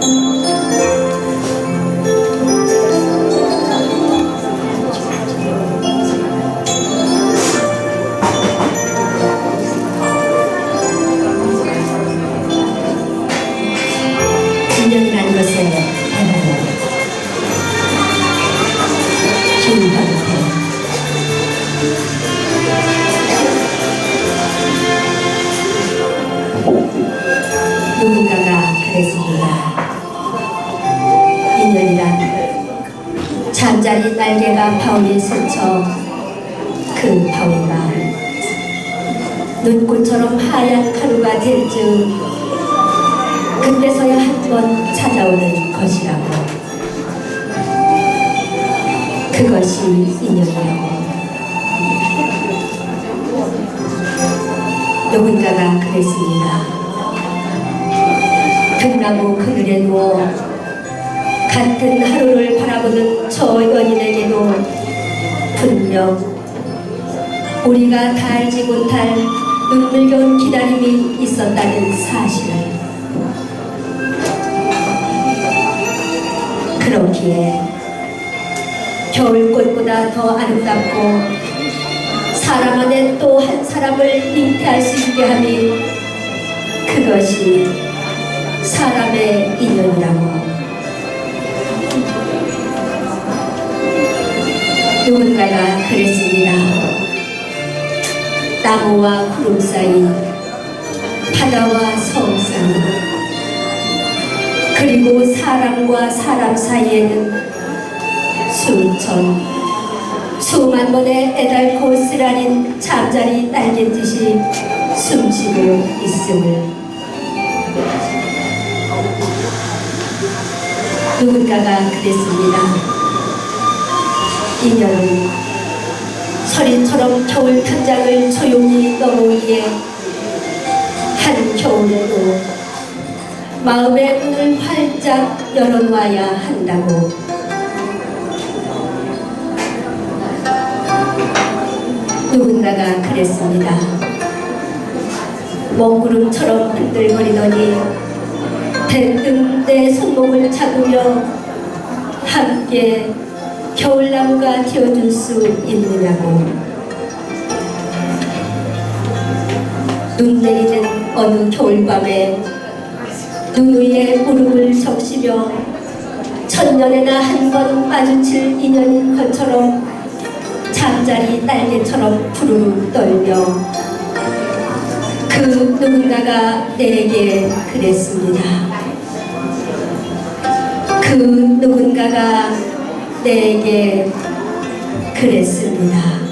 인 잠자리 날개가 바위에 스쳐 그 바위가 눈꽃처럼 하얀 가루가 될 즈음 그때서야 한 번 찾아오는 것이라고. 그것이 인연이라고. 누군가가 그랬습니다. 등나무 그늘에 누워 같은 하루를 바라보는 저 연인에게도 분명 우리가 다 알지 못할 눈물겨운 기다림이 있었다는 사실을 그렇기에 겨울꽃보다 더 아름답고 사람 안에 또 한 사람을 잉태할 수 있게 함이 그것이 사람의 인연이라고 나무와 구름 사이 바다와 성 사이 그리고 사람과 사람 사이에는 수천 수만 번의 애달고 쓰라린 잠자리 날갯짓이 숨쉬고 있음을 누군가가 그랬습니다. 인연은 서리처럼 겨울 탄장을 조용히 넘어오기에 한 겨울에도 마음의 문을 활짝 열어놔야 한다고 누군가가 그랬습니다. 먹구름처럼 흔들거리더니 대뜸 내 손목을 잡으며 함께 겨울나무가 되어줄 수 있느냐고 눈 내리는 어느 겨울밤에 눈 위에 무릎을 적시며 천년에나 한 번 마주칠 인연인 것처럼 잠자리 날개처럼 푸르르 떨며 그 누군가가 내게 그랬습니다. 그 누군가가 내게 그랬습니다.